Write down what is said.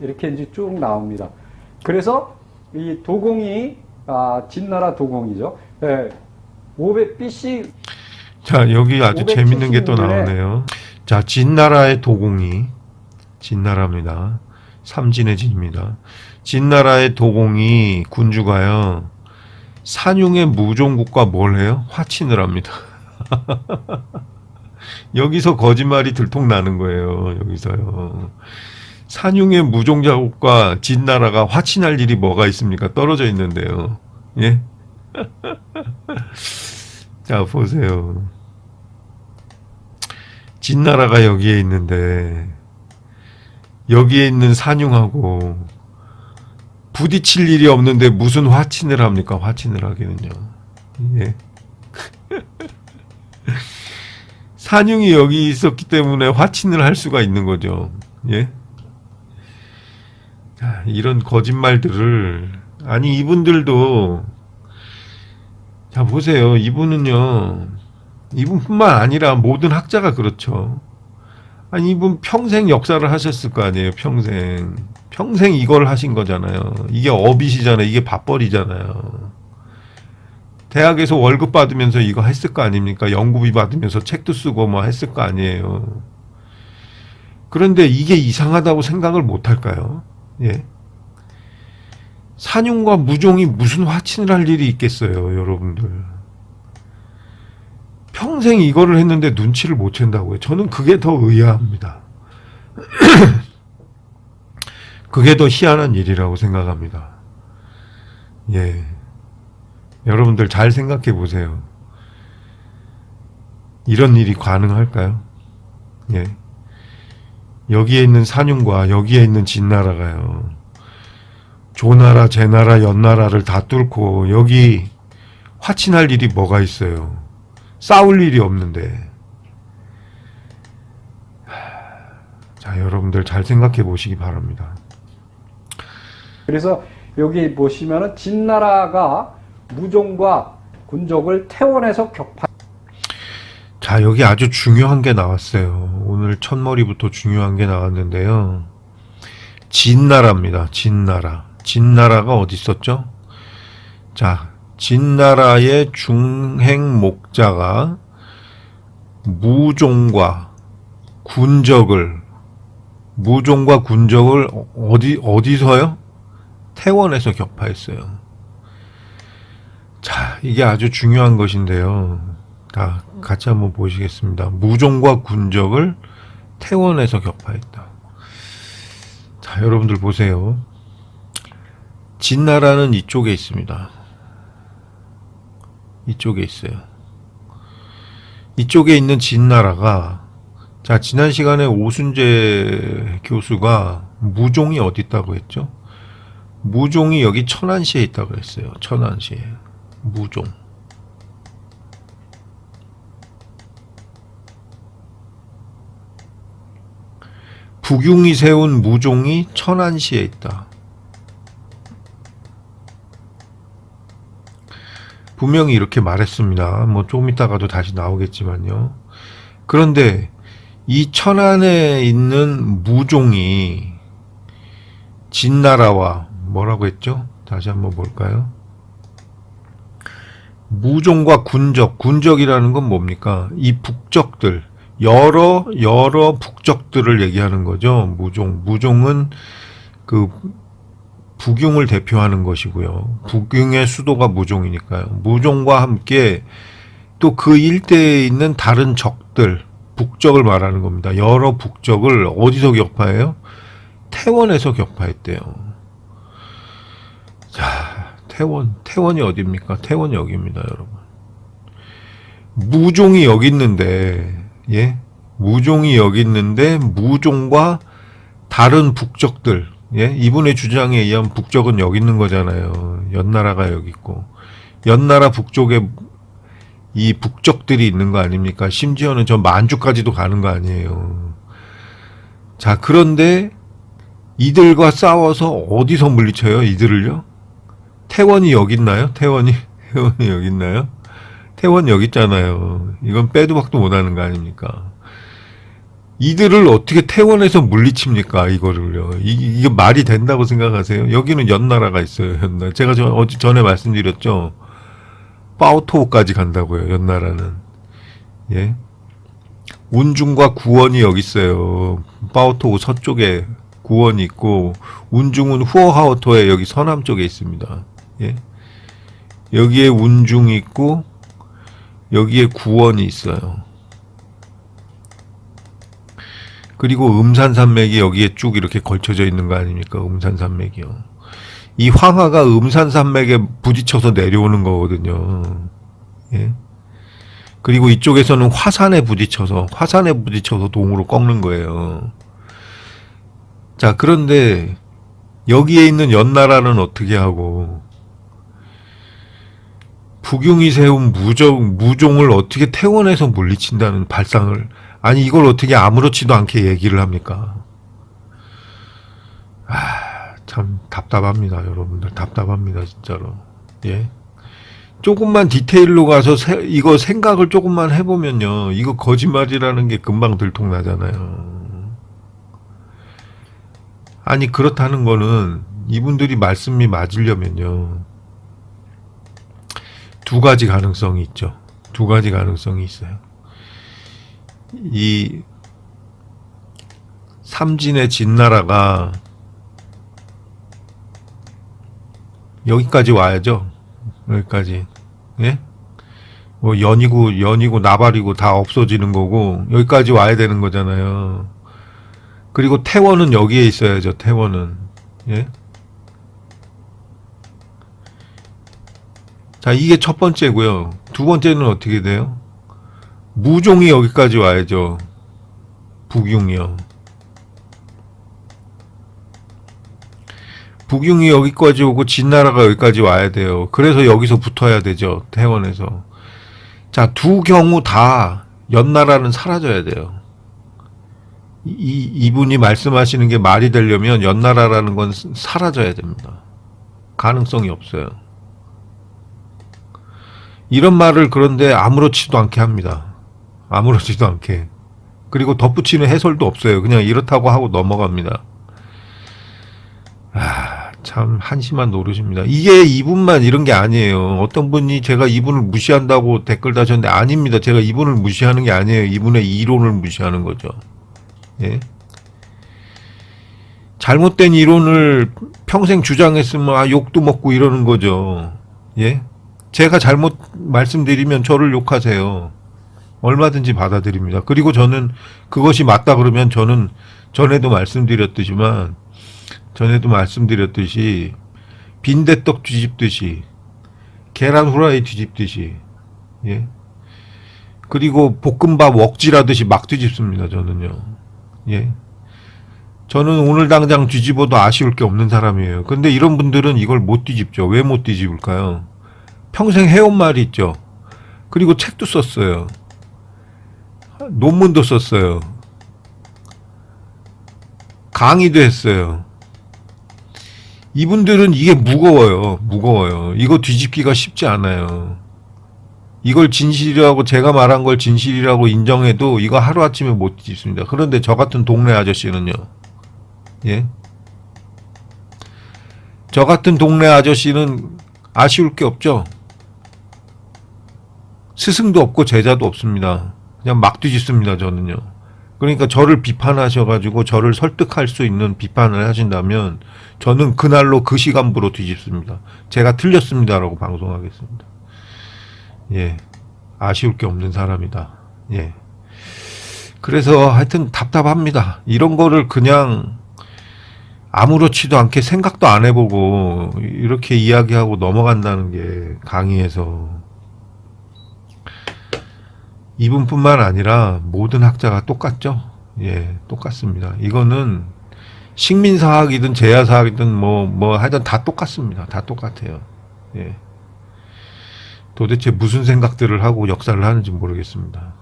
이렇게 이제 쭉 나옵니다. 그래서 이 도공이 아, 진나라 도공이죠. 예, 500BC 자, 여기 아주 재밌는 게또576 년에 나오네요. 자, 진나라의 도공이 진나라입니다. 삼진의 진입니다. 진나라의 도공이 군주가요. 산융의 무종국과 뭘 해요? 화친을 합니다. 여기서 거짓말이 들통나는 거예요. 여기서요. 산융의 무종자국과 진나라가 화친할 일이 뭐가 있습니까? 떨어져 있는데요. 예? 자, 보세요. 진나라가 여기에 있는데, 여기에 있는 산융하고 부딪힐 일이 없는데 무슨 화친을 합니까? 화친을 하기는요. 예. 산융이 여기 있었기 때문에 화친을 할 수가 있는 거죠. 예. 자, 이런 거짓말들을, 아니, 이분들도, 자, 보세요. 이분은요, 이분뿐만 아니라 모든 학자가 그렇죠. 아니, 이분 평생 역사를 하셨을 거 아니에요, 평생. 평생 이걸 하신 거잖아요. 이게 어빗이잖아요. 이게 밥벌이잖아요. 대학에서 월급 받으면서 이거 했을 거 아닙니까? 연구비 받으면서 책도 쓰고 뭐 했을 거 아니에요. 그런데 이게 이상하다고 생각을 못 할까요? 예. 산용과 무종이 무슨 화친을 할 일이 있겠어요, 여러분들. 평생 이거를 했는데 눈치를 못 챈다고요. 저는 그게 더 의아합니다. 그게 더 희한한 일이라고 생각합니다. 예. 여러분들 잘 생각해 보세요. 이런 일이 가능할까요? 예. 여기에 있는 산윤과 여기에 있는 진나라가요. 조나라, 제나라, 연나라를 다 뚫고 여기 화친할 일이 뭐가 있어요? 싸울 일이 없는데. 하, 자, 여러분들 잘 생각해 보시기 바랍니다. 그래서 여기 보시면은 진나라가 무종과 군족을 태원에서 격파. 자, 여기 아주 중요한 게 나왔어요. 오늘 첫머리부터 중요한 게 나왔는데요. 진나라입니다. 진나라. 진나라가 어디 있었죠? 자, 진나라의 중행 목자가 무종과 군적을 무종과 군적을 어디 어디서요? 태원에서 격파했어요. 자, 이게 아주 중요한 것인데요. 다 같이 한번 보시겠습니다. 무종과 군적을 태원에서 격파했다. 자, 여러분들 보세요. 진나라는 이쪽에 있습니다. 이쪽에 있어요. 이쪽에 있는 진나라가 자, 지난 시간에 오순재 교수가 무종이 어디 있다고 했죠? 무종이 여기 천안시에 있다고 했어요. 천안시에. 무종. 북용이 세운 무종이 천안시에 있다. 분명히 이렇게 말했습니다. 뭐 조금 있다가도 다시 나오겠지만요. 그런데 이 천안에 있는 무종이 진나라와 뭐라고 했죠? 다시 한번 볼까요? 무종과 군적, 군적이라는 건 뭡니까? 이 북적들, 여러, 여러 북적들을 얘기하는 거죠. 무종. 무종은 그 북용을 대표하는 것이고요. 북용의 수도가 무종이니까요. 무종과 함께 또 그 일대에 있는 다른 적들, 북적을 말하는 겁니다. 여러 북적을 어디서 격파해요? 태원에서 격파했대요. 자, 태원, 태원이 어디입니까? 태원이 여기입니다, 여러분. 무종이 여기 있는데, 예? 무종이 여기 있는데, 무종과 다른 북적들, 예? 이분의 주장에 의하면 북적은 여기 있는 거잖아요. 연나라가 여기 있고. 연나라 북쪽에 이 북적들이 있는 거 아닙니까? 심지어는 저 만주까지도 가는 거 아니에요. 자, 그런데 이들과 싸워서 어디서 물리쳐요? 이들을요? 태원이 여기 있나요? 태원이 태원이 여기 있나요? 태원 여기 있잖아요. 이건 빼도 박도 못 하는 거 아닙니까? 이들을 어떻게 태원에서 물리칩니까 이거를요? 이, 이게 말이 된다고 생각하세요? 여기는 연나라가 있어요 연나. 제가 저, 어제 전에 말씀드렸죠? 파오토까지 간다고요 연나라는. 예? 운중과 구원이 여기 있어요. 파오토 서쪽에 구원이 있고 운중은 후어하오토에 여기 서남 쪽에 있습니다. 예? 여기에 운중이 있고 여기에 구원이 있어요. 그리고 음산산맥이 여기에 쭉 이렇게 걸쳐져 있는 거 아닙니까? 음산산맥이요. 이 황하가 음산산맥에 부딪혀서 내려오는 거거든요. 예. 그리고 이쪽에서는 화산에 부딪혀서 화산에 부딪혀서 동으로 꺾는 거예요. 자, 그런데 여기에 있는 연나라는 어떻게 하고 북용이 세운 무종, 무종을 어떻게 태원에서 물리친다는 발상을 아니 이걸 어떻게 아무렇지도 않게 얘기를 합니까? 아, 참 답답합니다, 여러분들. 답답합니다, 진짜로. 예. 조금만 디테일로 가서 세- 이거 생각을 조금만 해보면요. 이거 거짓말이라는 게 금방 들통나잖아요. 아니, 그렇다는 거는 이분들이 말씀이 맞으려면요. 두 가지 가능성이 있죠. 두 가지 가능성이 있어요. 이 삼진의 진나라가 여기까지 와야죠. 여기까지. 예? 뭐 연이고 연이고 나발이고 다 없어지는 거고 여기까지 와야 되는 거잖아요. 그리고 태원은 여기에 있어야죠. 태원은. 예? 자, 이게 첫 번째고요. 두 번째는 어떻게 돼요? 무종이 여기까지 와야죠. 북용이요. 북용이 여기까지 오고 진나라가 여기까지 와야 돼요. 그래서 여기서 붙어야 되죠. 태원에서. 자, 두 경우 다 연나라는 사라져야 돼요. 이, 이- 이분이 말씀하시는 게 말이 되려면 연나라라는 건 사라져야 됩니다. 가능성이 없어요. 이런 말을 그런데 아무렇지도 않게 합니다. 아무렇지도 않게. 그리고 덧붙이는 해설도 없어요. 그냥 이렇다고 하고 넘어갑니다. 아, 참 한심한 노릇입니다. 이게 이분만 이런 게 아니에요. 어떤 분이 제가 이분을 무시한다고 댓글 다셨는데 아닙니다. 제가 이분을 무시하는 게 아니에요. 이분의 이론을 무시하는 거죠. 예. 잘못된 이론을 평생 주장했으면 아, 욕도 먹고 이러는 거죠. 예. 제가 잘못 말씀드리면 저를 욕하세요. 얼마든지 받아들입니다. 그리고 저는 그것이 맞다 그러면 저는 전에도 말씀드렸듯이만 전에도 말씀드렸듯이 빈대떡 뒤집듯이 계란 후라이 뒤집듯이 예. 그리고 볶음밥 웍질하듯이 막 뒤집습니다. 저는요. 예. 저는 오늘 당장 뒤집어도 아쉬울 게 없는 사람이에요. 근데 이런 분들은 이걸 못 뒤집죠. 왜 못 뒤집을까요? 평생 해온 말이 있죠. 그리고 책도 썼어요. 논문도 썼어요. 강의도 했어요. 이분들은 이게 무거워요. 무거워요. 이거 뒤집기가 쉽지 않아요. 이걸 진실이라고 제가 말한 걸 진실이라고 인정해도 이거 하루아침에 못 뒤집습니다. 그런데 저 같은 동네 아저씨는요. 예? 저 같은 동네 아저씨는 아쉬울 게 없죠. 스승도 없고 제자도 없습니다. 그냥 막 뒤집습니다, 저는요. 그러니까 저를 비판하셔가지고 저를 설득할 수 있는 비판을 하신다면 저는 그날로 그 시간부로 뒤집습니다. 제가 틀렸습니다라고 방송하겠습니다. 예. 아쉬울 게 없는 사람이다. 예. 그래서 하여튼 답답합니다. 이런 거를 그냥 아무렇지도 않게 생각도 안 해보고 이렇게 이야기하고 넘어간다는 게 강의에서 이분뿐만 아니라 모든 학자가 똑같죠. 예, 똑같습니다. 이거는 식민사학이든 제야사학이든 뭐, 뭐 하여튼 다 똑같습니다. 다 똑같아요. 예. 도대체 무슨 생각들을 하고 역사를 하는지 모르겠습니다.